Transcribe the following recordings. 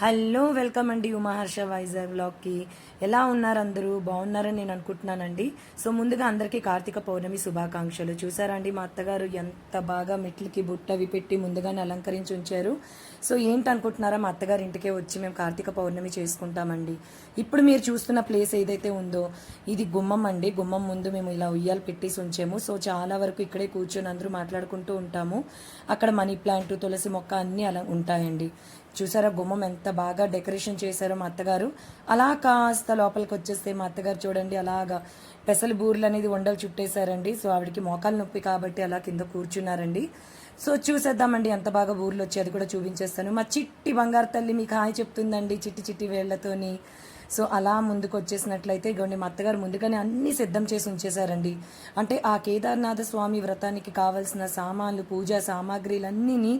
Hello welcome అండి ఉమాహర్ష వైజాగ్ బ్లాగ్కి ఎలా ఉన్నారు అందరూ? బాగున్నారని నేను అనుకుంటున్నానండి. సో ముందుగా అందరికీ కార్తీక పౌర్ణమి శుభాకాంక్షలు. చూసారండి మా అత్తగారు ఎంత బాగా మెట్లకి బుట్టవి పెట్టి ముందుగానే అలంకరించి ఉంచారు. సో ఏంటనుకుంటున్నారా మా అత్తగారి ఇంటికే వచ్చి మేము కార్తీక పౌర్ణమి చేసుకుంటామండి. ఇప్పుడు మీరు చూస్తున్న ప్లేస్ ఏదైతే ఉందో ఇది గుమ్మం అండి. గుమ్మం ముందు మేము ఇలా ఉయ్యాలు పెట్టేసి ఉంచాము. సో చాలా వరకు ఇక్కడే కూర్చొని అందరూ మాట్లాడుకుంటూ ఉంటాము. అక్కడ మనీ ప్లాంట్ తులసి మొక్క అన్నీ అలా ఉంటాయండి. చూసారా? గుమ్మం ఎంత బాగా డెకరేషన్ చేశారో మా అత్తగారు. అలా కాస్త లోపలికి వచ్చేస్తే మా అత్తగారు చూడండి అలాగా పెసలు బూర్లు అనేది వండలు చుట్టేశారండి. సో ఆవిడకి మోకాలు నొప్పి కాబట్టి అలా కింద కూర్చున్నారండి. సో చూసేద్దామండి ఎంత బాగా బూర్లు వచ్చి అది కూడా చూపించేస్తాను. మా చిట్టి బంగారు తల్లి మీకు హాయ్ చెప్తుందండి చిట్టి చిట్టి వేళ్ళతోని సో అలా ముందుకు వచ్చేసినట్లయితే ఇగోండి మా అత్తగారు ముందుగానే అన్ని సిద్ధం చేసి ఉంచేశారండి. అంటే ఆ కేదార్నాథ స్వామి వ్రతానికి కావలసిన సామాన్లు పూజా సామాగ్రిలన్నీ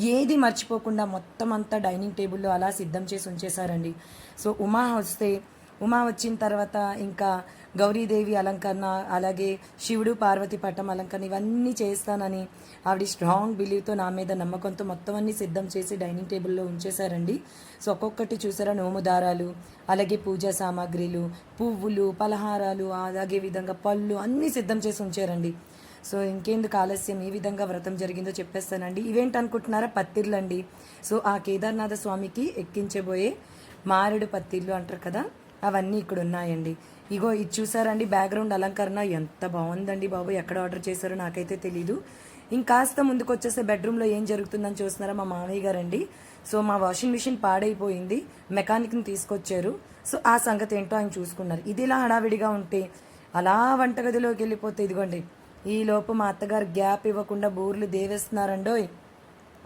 ఏది మర్చిపోకుండా మొత్తం అంతా డైనింగ్ టేబుల్లో అలా సిద్ధం చేసి ఉంచేశారండి. సో ఉమా వస్తే ఉమా వచ్చిన తర్వాత ఇంకా గౌరీదేవి అలంకరణ అలాగే శివుడు పార్వతి పట్టం అలంకరణ ఇవన్నీ చేస్తానని ఆవిడ స్ట్రాంగ్ బిలీవ్తో నా మీద నమ్మకంతో మొత్తం అన్ని సిద్ధం చేసి డైనింగ్ టేబుల్లో ఉంచేశారండి. సో ఒక్కొక్కటి చూసారా? నోము దారాలు అలాగే పూజా సామాగ్రిలు పువ్వులు పలహారాలు అలాగే విధంగా పళ్ళు అన్నీ సిద్ధం చేసి ఉంచారండి. సో ఇంకెందుకు ఆలస్యం? ఏ విధంగా వ్రతం జరిగిందో చెప్పేస్తానండి. ఇవేంటి అనుకుంటున్నారా పత్తిర్లండి. సో ఆ కేదార్నాథ స్వామికి ఎక్కించబోయే మారేడు పత్తిర్లు అంటారు కదా అవన్నీ ఇక్కడ ఉన్నాయండి. ఇగో ఇది చూసారండి బ్యాక్గ్రౌండ్ అలంకరణ ఎంత బాగుందండి బాబు. ఎక్కడ ఆర్డర్ చేశారో నాకైతే తెలీదు. ఇంకాస్త ముందుకు వచ్చేస్తే బెడ్రూమ్లో ఏం జరుగుతుందని చూస్తున్నారా మా మామయ్య గారండి. సో మా వాషింగ్ మిషన్ పాడైపోయింది మెకానిక్ని తీసుకొచ్చారు. సో ఆ సంగతి ఏంటో ఆయన చూసుకున్నారు. ఇది ఇలా హడావిడిగా ఉంటే అలా వంటగదిలోకి వెళ్ళిపోతే ఇదిగోండి ఈలోపు మా అత్తగారు గ్యాప్ ఇవ్వకుండా బూర్లు దేవేస్తున్నారండోయ్.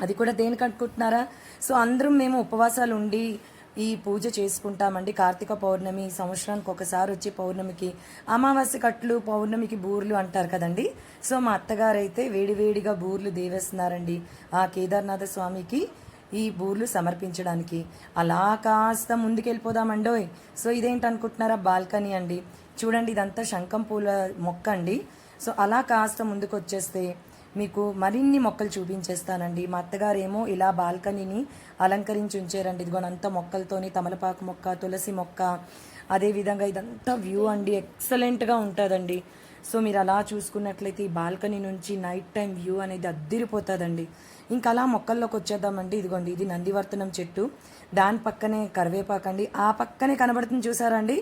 అది కూడా దేనికి అనుకుంటున్నారా? సో అందరం మేము ఉపవాసాలు ఉండి ఈ పూజ చేసుకుంటామండి. కార్తీక పౌర్ణమి సంవత్సరానికి ఒకసారి వచ్చి పౌర్ణమికి అమావాస్య కట్లు పౌర్ణమికి బూర్లు అంటారు కదండి. సో మా అత్తగారు అయితే వేడివేడిగా బూర్లు దేవేస్తున్నారండి ఆ కేదార్నాథ స్వామికి ఈ బూర్లు సమర్పించడానికి. అలా కాస్త ముందుకెళ్ళిపోదామండోయ్. సో ఇదేంటి అనుకుంటున్నారా బాల్కనీ అండి. చూడండి ఇదంతా శంఖం పూల మొక్క అండి. సో అలా కాస్త ముందుకు వచ్చేస్తే మీకు మరిన్ని మొక్కలు చూపించేస్తానండి. మా అత్తగారేమో ఇలా బాల్కనీని అలంకరించి ఉంచారండి. ఇదిగోనంత మొక్కలతోని తమలపాకు మొక్క తులసి మొక్క అదేవిధంగా ఇదంతా వ్యూ అండి. ఎక్సలెంట్గా ఉంటుందండి. సో మీరు అలా చూసుకున్నట్లయితే ఈ బాల్కనీ నుంచి నైట్ టైం వ్యూ అనేది అద్దిరిపోతుందండి. ఇంకా అలా మొక్కల్లోకి వచ్చేద్దామండి. ఇదిగోండి ఇది నందివర్తనం చెట్టు. దాని పక్కనే కరివేపాకండి. ఆ పక్కనే కనబడుతుంది చూసారండి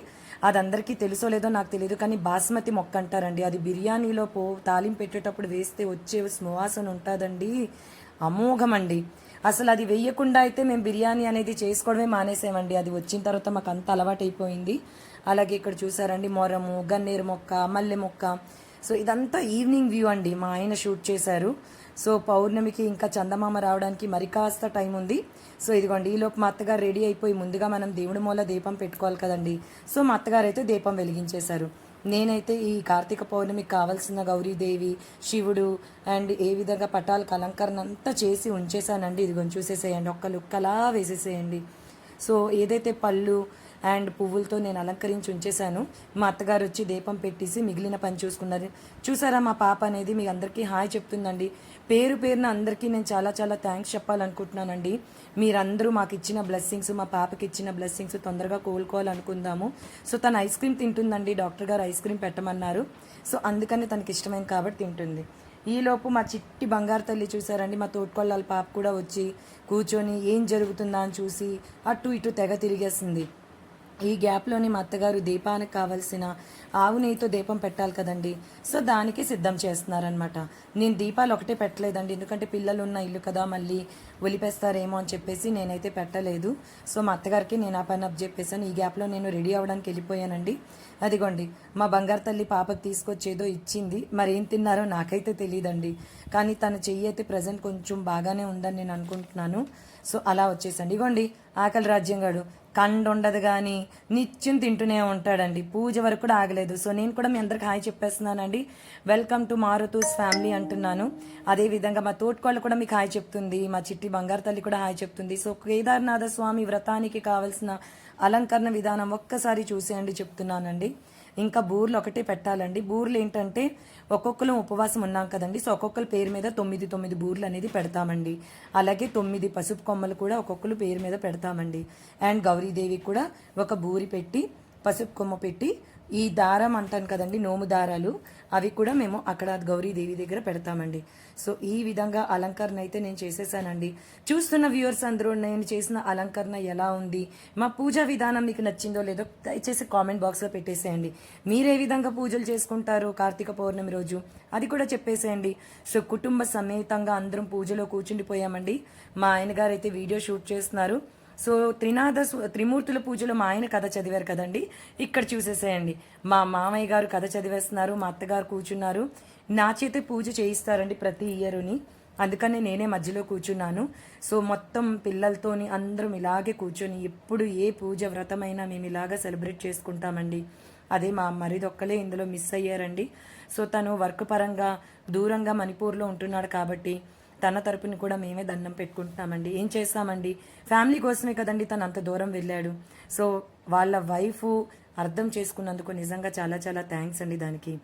అది అందరికీ తెలుసో లేదో నాకు తెలియదు కానీ బాస్మతి మొక్క అంటారండి. అది బిర్యానీలో పో తాలింపు పెట్టేటప్పుడు వేస్తే వచ్చే సువాసన ఉంటుందండి. అమోఘమండి. అసలు అది వేయకుండా అయితే మేము బిర్యానీ అనేది చేసుకోవడమే మానేసామండి. అది వచ్చిన తర్వాత మాకు అంత అలవాటు అయిపోయింది అలాగే ఇక్కడ చూసారండి మొరము గన్నేరు మొక్క మల్లె మొక్క. సో ఇదంతా ఈవినింగ్ వ్యూ అండి. మా ఆయన షూట్ చేశారు. సో పౌర్ణమికి ఇంకా చందమామ రావడానికి మరి కాస్త టైం ఉంది. సో ఇదిగోండి ఈలోపు మా అత్తగారు రెడీ అయిపోయి ముందుగా మనం దేవుడి మూల దీపం పెట్టుకోవాలి కదండి. సో మా అత్తగారు అయితే దీపం వెలిగించేశారు. నేనైతే ఈ కార్తీక పౌర్ణమికి కావాల్సిన గౌరీదేవి శివుడు అండ్ ఏ విధంగా పటాలకు అలంకరణ అంతా చేసి ఉంచేసానండి ఇదిగోండి చూసేసేయండి ఒక్క లుక్కలా వేసేసేయండి. సో ఏదైతే పళ్ళు అండ్ పువ్వులతో నేను అలంకరించి ఉంచేశాను. మా అత్తగారు వచ్చి దీపం పెట్టేసి మిగిలిన పని చూసుకున్నారు. చూసారా మా పాప అనేది? మీ అందరికీ హాయ్ చెప్తుందండి. పేరు పేరున అందరికీ నేను చాలా చాలా థ్యాంక్స్ చెప్పాలనుకుంటున్నానండి. మీరందరూ మాకు ఇచ్చిన బ్లెస్సింగ్స్ మా పాపకి ఇచ్చిన బ్లెస్సింగ్స్ తొందరగా కోలుకోవాలనుకుందాము. సో తను ఐస్ క్రీమ్ తింటుందండి. డాక్టర్ గారు ఐస్ క్రీమ్ పెట్టమన్నారు. సో అందుకని తనకి ఇష్టమైంది కాబట్టి తింటుంది. ఈలోపు మా చిట్టి బంగారు తల్లి చూసారండి. మా తోటికొల్లాల పాప కూడా వచ్చి కూర్చొని ఏం జరుగుతుందా అని చూసి అటు ఇటు తెగ తిరిగేసింది. ఈ గ్యాప్లోని మా అత్తగారు దీపానికి కావలసిన ఆవు నెయ్యితో దీపం పెట్టాలి కదండి. సో దానికి సిద్ధం చేస్తున్నారనమాట నేను దీపాలు ఒకటే పెట్టలేదండి. ఎందుకంటే పిల్లలు ఉన్న ఇల్లు కదా మళ్ళీ ఒలిపేస్తారేమో అని చెప్పేసి నేనైతే పెట్టలేదు. సో మా అత్తగారికి నేను ఆ పని అప్ చెప్పేసాను ఈ గ్యాప్లో నేను రెడీ అవ్వడానికి వెళ్ళిపోయానండి. అదిగోండి మా బంగారు తల్లి పాపకి తీసుకొచ్చేదో ఇచ్చింది. మరి ఏం తిన్నారో నాకైతే తెలియదండి కానీ తన చెయ్యి అయితే ప్రజెంట్ కొంచెం బాగానే ఉందని నేను అనుకుంటున్నాను. సో అలా వచ్చేసండి. ఇగోండి ఆకలి రాజ్యం గడు. కండు ఉండదు కానీ నిత్యం తింటూనే ఉంటాడండి. పూజ వరకు కూడా ఆగలేదు. సో నేను కూడా మీ అందరికి హాయ్ చెప్పేస్తున్నానండి. వెల్కమ్ టు మారుతూస్ ఫ్యామిలీ అంటున్నాను. అదేవిధంగా మా తోటకోళ్ళు కూడా మీకు హాయ్ చెప్తుంది. మా చిట్టి బంగారు తల్లి కూడా హాయ్ చెప్తుంది. సో కేదార్నాథ స్వామి వ్రతానికి కావలసిన అలంకరణ విధానం ఒక్కసారి చూసేయండి చెప్తున్నానండి. ఇంకా బూర్లు ఒకటే పెట్టాలండి. బూర్లు ఏంటంటే ఒక్కొక్కరు ఉపవాసం ఉన్నాం కదండి. సో ఒక్కొక్కరి పేరు మీద తొమ్మిది తొమ్మిది బూర్లు అనేది పెడతామండి. అలాగే తొమ్మిది పసుపు కొమ్మలు కూడా ఒక్కొక్కరు పేరు మీద పెడతామండి. అండ్ గౌరీదేవి కూడా ఒక బూరి పెట్టి పసుపు కొమ్మ పెట్టి ఈ దారం అంటాను కదండి నోము దారాలు. అవి కూడా మేము అక్కడ గౌరీదేవి దగ్గర పెడతామండి. సో ఈ విధంగా అలంకరణ అయితే నేను చేసేసానండి. చూస్తున్న వ్యూవర్స్ అందరూ నేను చేసిన అలంకరణ ఎలా ఉంది? మా పూజా విధానం మీకు నచ్చిందో లేదో దయచేసి కామెంట్ బాక్స్లో పెట్టేసేయండి. మీరే విధంగా పూజలు చేసుకుంటారు కార్తీక పౌర్ణమి రోజు అది కూడా చెప్పేసేయండి. సో కుటుంబ సమేతంగా అందరం పూజలో కూర్చుండిపోయామండి. మా ఆయన గారు అయితే వీడియో షూట్ చేస్తున్నారు. సో త్రినాథ త్రిమూర్తుల పూజలో మా ఆయన కథ చదివారు కదండి. ఇక్కడ చూసేసేయండి. మా మామయ్య గారు కథ చదివేస్తున్నారు మా అత్తగారు కూర్చున్నారు. నా చేతే పూజ చేయిస్తారండి ప్రతి ఇయర్ని. అందుకనే నేనే మధ్యలో కూర్చున్నాను. సో మొత్తం పిల్లలతోని అందరం ఇలాగే కూర్చొని ఎప్పుడు ఏ పూజ వ్రతమైనా మేము ఇలాగా సెలబ్రేట్ చేసుకుంటామండి. అదే మా మరిదొక్కలే ఇందులో మిస్ అయ్యారండి. సో తను వర్క్ పరంగా దూరంగా మణిపూర్లో ఉంటున్నాడు కాబట్టి తన తరపున కూడా మేమే దండం పెట్టుకుంటున్నామండి. ఏం చేస్తామండి? ఫ్యామిలీ కోసమే కదండి తను అంత దూరం వెళ్ళాడు. సో వాళ్ళ వైఫ్ అర్థం చేసుకున్నందుకు నిజంగా చాలా చాలా థ్యాంక్స్ అండి దానికి.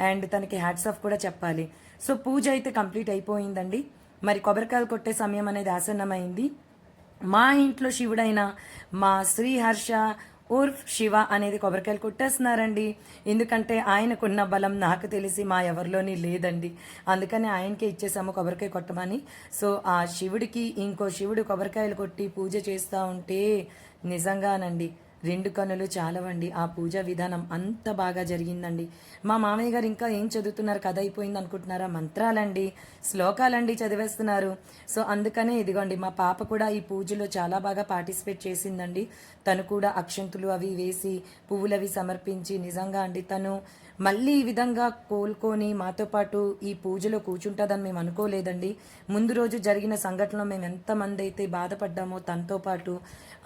అండ్ తనకి హ్యాట్స్ ఆఫ్ కూడా చెప్పాలి. సో పూజ అయితే కంప్లీట్ అయిపోయిందండి. మరి కొబ్బరికాయలు కొట్టే సమయం అనేది ఆసన్నమైంది. మా ఇంట్లో శివుడైన మా శ్రీహర్ష ఊర్ఫ్ శివ అనేది కొబ్బరికాయలు కొట్టేస్తున్నారండి. ఎందుకంటే ఆయనకున్న బలం నాకు తెలిసి మా ఎవరిలోని లేదండి. అందుకని ఆయనకే ఇచ్చేసాము కొబ్బరికాయ కొట్టమని. సో ఆ శివుడికి ఇంకో శివుడు కొబ్బరికాయలు కొట్టి పూజ చేస్తూ ఉంటే నిజంగానండి. రెండు కన్నులు చాలవండి. ఆ పూజా విధానం అంత బాగా జరిగిందండి. మా మామయ్య గారు ఇంకా ఏం చదువుతున్నారు? కథ అయిపోయింది అనుకుంటున్నారా? మంత్రాలండి శ్లోకాలండి చదివేస్తున్నారు. సో అందుకనే ఇదిగోండి మా పాప కూడా ఈ పూజలో చాలా బాగా పార్టిసిపేట్ చేసిందండి. తను కూడా అక్షంతులు అవి వేసి పువ్వులు అవి సమర్పించి నిజంగా అండి తను మళ్ళీ ఈ విధంగా కోలుకొని మాతో పాటు ఈ పూజలో కూర్చుంటుందని మేము అనుకోలేదండి. ముందు రోజు జరిగిన సంఘటనలో మేము ఎంతమంది అయితే బాధపడ్డామో తనతో పాటు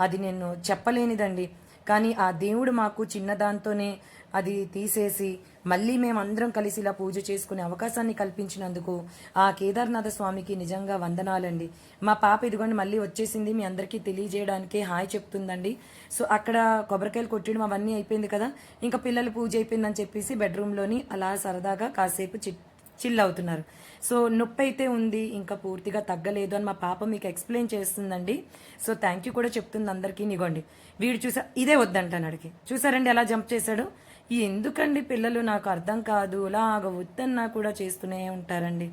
అది నేను చెప్పలేనిదండి. కానీ ఆ దేవుడు మాకు చిన్నదాంతోనే అది తీసేసి మళ్ళీ మేము అందరం కలిసి ఇలా పూజ చేసుకునే అవకాశాన్ని కల్పించినందుకు ఆ కేదార్నాథ స్వామికి నిజంగా వందనాలండి. మా పాప ఇదిగోండి మళ్ళీ వచ్చేసింది మీ అందరికీ తెలియజేయడానికే హాయ్ చెప్తుందండి. సో అక్కడ కొబ్బరికాయలు కొట్టడం అవన్నీ అయిపోయింది కదా. ఇంకా పిల్లలు పూజ అయిపోయిందని చెప్పేసి బెడ్రూమ్లోని అలా సరదాగా కాసేపు చి చిల్ అవుతున్నారు. సో నొప్పి అయితే ఉంది ఇంకా పూర్తిగా తగ్గలేదు అని మా పాప మీకు ఎక్స్ప్లెయిన్ చేస్తుందండి. సో థ్యాంక్ యూ కూడా చెప్తుంది అందరికీ. నిగోండి వీడు చూసా ఇదే వద్దంటాను అడిగి చూసారండి ఎలా జంప్ చేశాడు? ఎందుకండి పిల్లలు నాకు అర్థం కాదు ఇలాగ వద్దన్నా కూడా చేస్తూనే ఉంటారండి.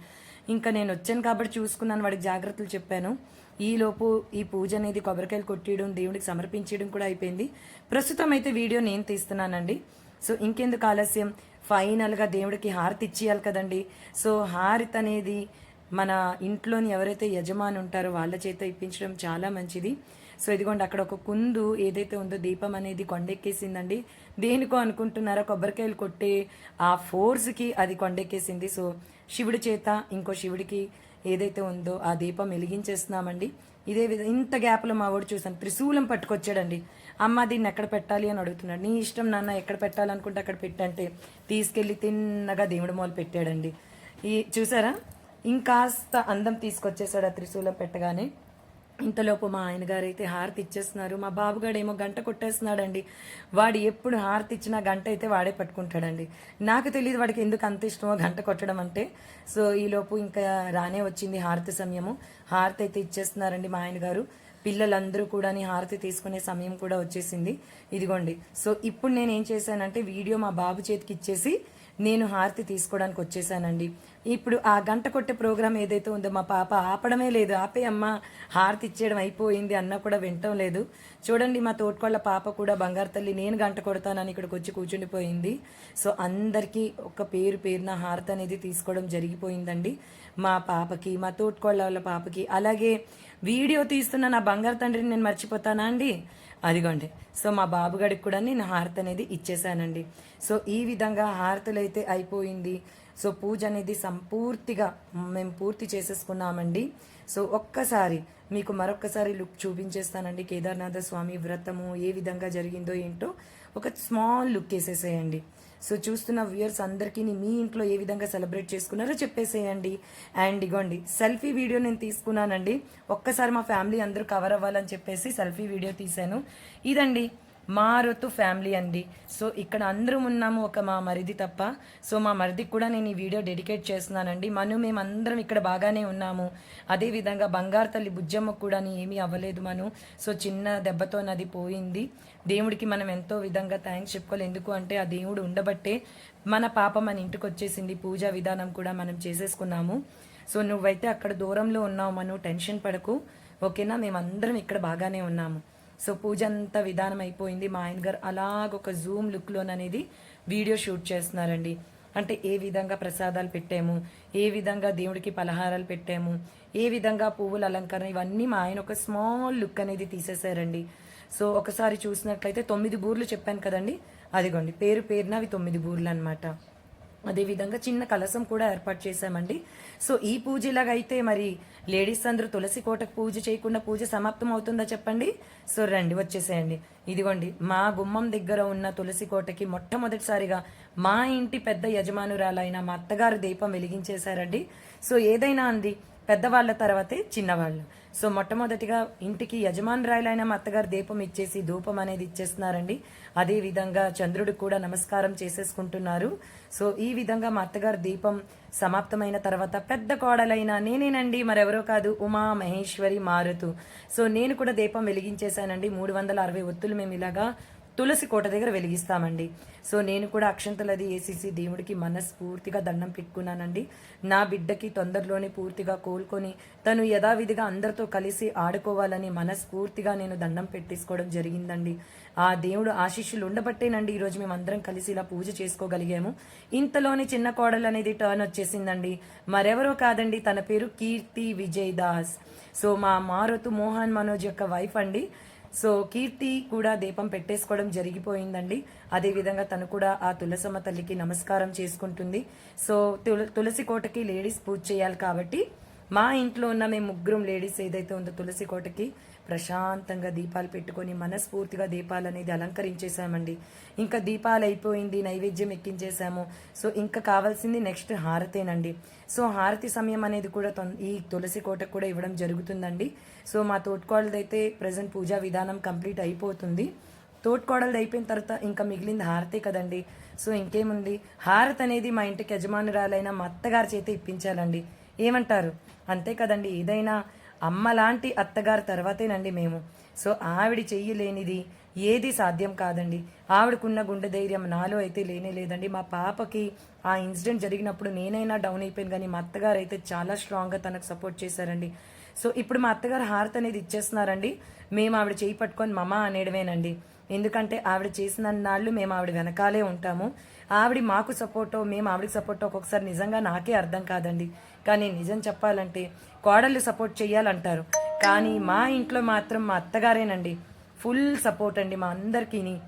ఇంకా నేను వచ్చాను కాబట్టి చూసుకున్నాను వాడికి జాగ్రత్తలు చెప్పాను. ఈలోపు ఈ పూజ అనేది కొబ్బరికాయలు కొట్టేయడం దేవుడికి సమర్పించడం కూడా అయిపోయింది. ప్రస్తుతం అయితే వీడియో నేను తీస్తున్నానండి. సో ఇంకెందుకు ఆలస్యం? ఫైనల్గా దేవుడికి హారతి ఇచ్చేయాలి కదండి. సో హారతి అనేది మన ఇంట్లోని ఎవరైతే యజమాని ఉంటారో వాళ్ళ చేత ఇప్పించడం చాలా మంచిది. సో ఇదిగోండి అక్కడ ఒక కుందు ఏదైతే ఉందో దీపం అనేది కొండెక్కేసిందండి. దేనికో అనుకుంటున్నారా కొబ్బరికాయలు కొట్టే ఆ ఫోర్స్కి అది కొండెక్కేసింది. సో శివుడి చేత ఇంకో శివుడికి ఏదైతే ఉందో ఆ దీపం వెలిగించేస్తున్నామండి. ఇదే విధంగా ఇంత గ్యాప్లో మా వాడు చూసాను త్రిశూలం పట్టుకొచ్చాడండి. అమ్మ దీన్ని ఎక్కడ పెట్టాలి అని అడుగుతున్నాడు. నీ ఇష్టం నాన్న ఎక్కడ పెట్టాలనుకుంటే అక్కడ పెట్టంటే తీసుకెళ్ళి తిన్నగా దేవుడి మొదలు పెట్టాడండి. ఈ చూసారా? ఇంకాస్త అందం తీసుకొచ్చేసాడు ఆ త్రిశూలం పెట్టగానే. ఇంతలోపు మా ఆయన గారు అయితే హారతి ఇచ్చేస్తున్నారు మా బాబుగాడు ఏమో గంట కొట్టేస్తున్నాడండి. వాడు ఎప్పుడు హారతి ఇచ్చినా గంట అయితే వాడే పట్టుకుంటాడండి. నాకు తెలియదు వాడికి ఎందుకు అంత ఇష్టమో గంట కొట్టడం అంటే. సో ఈలోపు ఇంకా రానే వచ్చింది హారతి సమయము. హారతి అయితే ఇచ్చేస్తున్నారండి మా ఆయన గారు పిల్లలందరూ కూడా హారతి తీసుకునే సమయం కూడా వచ్చేసింది. ఇదిగోండి. సో ఇప్పుడు నేను ఏం చేశానంటే వీడియో మా బాబు చేతికి ఇచ్చేసి నేను హారతి తీసుకోవడానికి వచ్చేసానండి ఇప్పుడు ఆ గంట కొట్టే ప్రోగ్రాం ఏదైతే ఉందో మా పాప ఆపడమే లేదు. ఆపే అమ్మ హారతి ఇచ్చేయడం అయిపోయింది అన్న కూడా వింటం లేదు. చూడండి మా తోటకోళ్ళ పాప కూడా బంగారు తల్లి నేను గంట కొడతానని ఇక్కడికి వచ్చి కూర్చుండిపోయింది. సో అందరికీ ఒక పేరు పేరున హారతి అనేది తీసుకోవడం జరిగిపోయిందండి. మా పాపకి మా తోటకోళ్ళ వాళ్ళ పాపకి. అలాగే వీడియో తీస్తున్న నా బంగారు తండ్రిని నేను మర్చిపోతానా అండి? అదిగోండి. సో మా బాబుగాడికి కూడా నేను హారతి అనేది ఇచ్చేసానండి సో ఈ విధంగా హారతులు అయితే అయిపోయింది. సో పూజ అనేది సంపూర్తిగా మేము పూర్తి చేసేసుకున్నామండి. సో ఒక్కసారి మీకు మరొక్కసారి లుక్ చూపించేస్తానండి. కేదార్నాథ స్వామి వ్రతము ఏ విధంగా జరిగిందో ఏంటో ఒక స్మాల్ లుక్ వేసేసేయండి. సో చూస్తున్న వ్యూయర్స్ అందరికీ మీ ఇంట్లో ఏ విధంగా సెలబ్రేట్ చేసుకున్నారో చెప్పేసేయండి. అండ్ ఇగోండి సెల్ఫీ వీడియో నేను తీసుకున్నానండి. ఒక్కసారి మా ఫ్యామిలీ అందరూ కవర్ అవ్వాలని చెప్పేసి సెల్ఫీ వీడియో తీశాను. ఇదండి మారుతు ఫ్యామిలీ అండి. సో ఇక్కడ అందరం ఉన్నాము ఒక మా మరిది తప్ప. సో మా మరిదికి కూడా నేను ఈ వీడియో డెడికేట్ చేస్తున్నానండి. మను మేమందరం ఇక్కడ బాగానే ఉన్నాము. అదేవిధంగా బంగారు తల్లి బుజ్జమ్మ కూడా ఏమీ అవ్వలేదు మను. సో చిన్న దెబ్బతో నది పోయింది. దేవుడికి మనం ఎంతో విధంగా థ్యాంక్స్ చెప్పుకోవాలి. ఎందుకు అంటే ఆ దేవుడు ఉండబట్టే మన పాప మన ఇంటికి వచ్చేసింది. పూజా విధానం కూడా మనం చేసేసుకున్నాము. సో నువ్వైతే అక్కడ దూరంలో ఉన్నావు మను. టెన్షన్ పడకు. ఓకేనా? మేమందరం ఇక్కడ బాగానే ఉన్నాము. సో పూజ అంతా విధానం అయిపోయింది. మా ఆయన గారు అలాగొక జూమ్ లుక్లోననేది వీడియో షూట్ చేస్తున్నారండి. అంటే ఏ విధంగా ప్రసాదాలు పెట్టాము ఏ విధంగా దేవుడికి పలహారాలు పెట్టాము ఏ విధంగా పువ్వుల అలంకరణ ఇవన్నీ మా ఆయన ఒక స్మాల్ లుక్ అనేది తీసేశారండి సో ఒకసారి చూసినట్లయితే తొమ్మిది బూర్లు చెప్పాను కదండి. అదిగోండి పేరు పేరున అవి తొమ్మిది బూర్లు అనమాట అదేవిధంగా చిన్న కలసం కూడా ఏర్పాటు చేశామండి. సో ఈ పూజ ఇలాగైతే మరి లేడీస్ అందరూ తులసి కోటకు పూజ చేయకుండా పూజ సమాప్తం అవుతుందా చెప్పండి? సో రండి వచ్చేసేయండి. ఇదిగోండి మా గుమ్మం దగ్గర ఉన్న తులసి కోటకి మొట్టమొదటిసారిగా మా ఇంటి పెద్ద యజమానురాలైన మా అత్తగారు దీపం వెలిగించేశారండి. సో ఏదైనా అంది పెద్దవాళ్ళ తర్వాతే చిన్నవాళ్ళు. సో మొట్టమొదటిగా ఇంటికి యజమానురాయలైన మా అత్తగారు దీపం ఇచ్చేసి ధూపం అనేది ఇచ్చేస్తున్నారండి. అదే విధంగా చంద్రుడికి కూడా నమస్కారం చేసేసుకుంటున్నారు. సో ఈ విధంగా మా అత్తగారు దీపం సమాప్తమైన తర్వాత పెద్ద కోడలైన నేనేనండి మరెవరో కాదు ఉమా మహేశ్వరి మారుతు. సో నేను కూడా దీపం వెలిగించేశానండి. మూడు వందల అరవై ఒత్తులు మేము ఇలాగా తులసి కోట దగ్గర వెలిగిస్తామండి. సో నేను కూడా అక్షంతలది అది దేవుడికి మనస్ఫూర్తిగా దండం పెట్టుకున్నానండి. నా బిడ్డకి తొందరలోనే పూర్తిగా కోలుకొని తను యథావిధిగా అందరితో కలిసి ఆడుకోవాలని మనస్ఫూర్తిగా నేను దండం పెట్టేసుకోవడం జరిగిందండి. ఆ దేవుడు ఆశీస్సులు ఉండబట్టేనండి. ఈరోజు మేము అందరం కలిసి ఇలా పూజ చేసుకోగలిగాము. ఇంతలోని చిన్న కోడలు అనేది టర్న్ వచ్చేసిందండి. మరెవరో కాదండి తన పేరు కీర్తి విజయ్ దాస్. సో మా మారుతు మోహన్ మనోజ్ యొక్క వైఫ్ అండి. సో కీర్తి కూడా దీపం పెట్టేసుకోవడం జరిగిపోయిందండి. అదేవిధంగా తను కూడా ఆ తులసమ్మ తల్లికి నమస్కారం చేసుకుంటుంది. సో తుల తులసి కోటకి లేడీస్ పూజ చేయాలి కాబట్టి మా ఇంట్లో ఉన్న మేము ముగ్గురం లేడీస్ ఏదైతే ఉందో తులసి కోటకి ప్రశాంతంగా దీపాలు పెట్టుకొని మనస్ఫూర్తిగా దీపాలు అనేది అలంకరించేసామండి ఇంకా దీపాలు అయిపోయింది నైవేద్యం ఎక్కించేసాము సో ఇంకా కావాల్సింది నెక్స్ట్ హారతేనండి. సో హారతి సమయం అనేది కూడా ఈ తులసి కోటకు కూడా ఇవ్వడం జరుగుతుందండి. సో మా తోటికోళ్ళదైతే ప్రజెంట్ పూజా విధానం కంప్లీట్ అయిపోతుంది. తోటికోడలది అయిపోయిన తర్వాత ఇంకా మిగిలింది హారతే కదండి. సో ఇంకేముంది? హారత్ అనేది మా ఇంటికి యజమానురాలైన మా అత్తగారి చేత ఇప్పించాలండి. ఏమంటారు? అంతే కదండి ఏదైనా అమ్మ లాంటి అత్తగారి తర్వాతేనండి మేము. సో ఆవిడ చెయ్యలేనిది ఏది సాధ్యం కాదండి. ఆవిడకున్న గుండె ధైర్యం నాలో అయితే లేనే లేదండి. మా పాపకి ఆ ఇన్సిడెంట్ జరిగినప్పుడు నేనైనా డౌన్ అయిపోయాను కానీ మా అత్తగారు అయితే చాలా స్ట్రాంగ్గా తనకు సపోర్ట్ చేశారండి. సో ఇప్పుడు మా అత్తగారు హారత్ అనేది ఇచ్చేస్తున్నారండి. మేము ఆవిడ చేయి పట్టుకొని మమ అనేడమేనండి ఎందుకంటే ఆవిడ చేసిన నాళ్ళు మేము ఆవిడ వెనకాలే ఉంటాము. ఆవిడ మాకు సపోర్టో మేము ఆవిడకి సపోర్టో ఒక్కొక్కసారి నిజంగా నాకే అర్థం కాదండి. కానీ నిజం చెప్పాలంటే కోడళ్ళు సపోర్ట్ చేయాలంటారు. కానీ మా ఇంట్లో మాత్రం మా అత్తగారేనండి. ఫుల్ సపోర్ట్ అండి మా అందరికీని.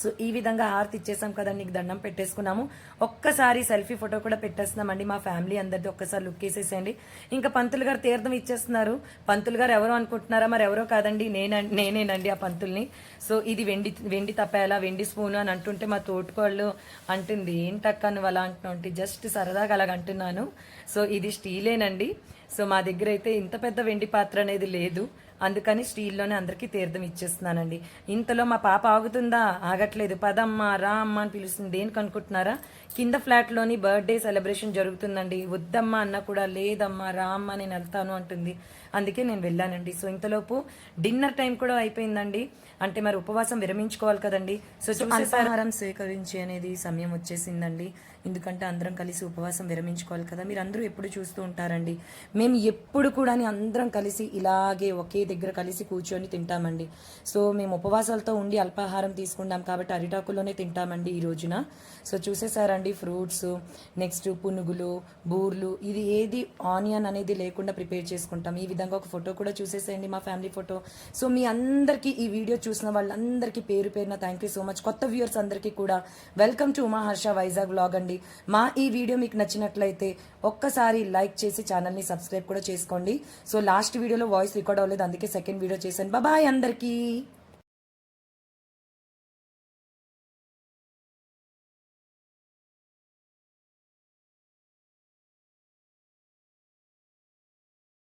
సో ఈ విధంగా హారతి ఇచ్చేసాం కదా నీకు దండం పెట్టేసుకున్నాము. ఒక్కసారి సెల్ఫీ ఫోటో కూడా పెట్టేస్తున్నామండి మా ఫ్యామిలీ అందరిది ఒక్కసారి లుక్ వేసేసేయండి. ఇంకా పంతులు గారు తీర్థం ఇచ్చేస్తున్నారు. పంతులు గారు ఎవరో అనుకుంటున్నారా? మరి ఎవరో కాదండి నేన నేనేనండి ఆ పంతుల్ని. సో ఇది వెండి వెండి తప్పేలా వెండి స్పూన్ అని అంటుంటే మా తోటికోళ్ళు అంటుంది ఏంటక్క నువ్వు అలా అంటున్నావు? జస్ట్ సరదాగా అలాగ అంటున్నాను. సో ఇది స్టీలేనండి. సో మా దగ్గర అయితే ఇంత పెద్ద వెండి పాత్ర అనేది లేదు. అందుకని స్టీల్లోనే అందరికీ తీర్థం ఇచ్చేస్తున్నానండి. ఇంతలో మా పాప ఆగుతుందా? ఆగట్లేదు. పదమ్మ రా అమ్మ అని పిలుస్తుంది. దేనికి అనుకుంటున్నారా? కింద ఫ్లాట్లోని బర్త్డే సెలబ్రేషన్ జరుగుతుందండి. వద్దమ్మా అన్న కూడా లేదమ్మా రా అమ్మ నేను వెళ్తాను అంటుంది. అందుకే నేను వెళ్ళానండి. సో ఇంతలోపు డిన్నర్ టైం కూడా అయిపోయిందండి. అంటే మరి ఉపవాసం విరమించుకోవాలి కదండి. సో అల్పాహారం స్వీకరించి అనేది సమయం వచ్చేసిందండి. ఎందుకంటే అందరం కలిసి ఉపవాసం విరమించుకోవాలి కదా. మీరు అందరూ ఎప్పుడు చూస్తూ ఉంటారండి. మేము ఎప్పుడు కూడా అందరం కలిసి ఇలాగే ఒకే దగ్గర కలిసి కూర్చొని తింటామండి. సో మేము ఉపవాసాలతో ఉండి అల్పాహారం తీసుకుంటాం కాబట్టి అరిటాకులోనే తింటామండి ఈ రోజున. సో చూసేసారండి. ఫ్రూట్స్ నెక్స్ట్ పునుగులు బూర్లు ఇది ఏది ఆనియన్ అనేది లేకుండా ప్రిపేర్ చేసుకుంటాం. ఈ విధంగా ఒక ఫోటో కూడా చూసేసేయండి మా ఫ్యామిలీ ఫోటో. సో మీ అందరికీ ఈ వీడియో చూసిన వాళ్ళందరికీ పేరు పేరున థ్యాంక్ యూ సో మచ్ కొత్త వ్యూవర్స్ అందరికీ కూడా welcome to Uma Harsha Vizag blog అండి. మా ఈ వీడియో మీకు నచ్చినట్లయితే ఒక్కసారి లైక్ చేసి ఛానల్ని సబ్స్క్రైబ్ కూడా చేసుకోండి. సో లాస్ట్ వీడియోలో వాయిస్ రికార్డ్ అవ్వలేదు అందుకే సెకండ్ వీడియో చేశాను. బాబాయ్ అందరికీ.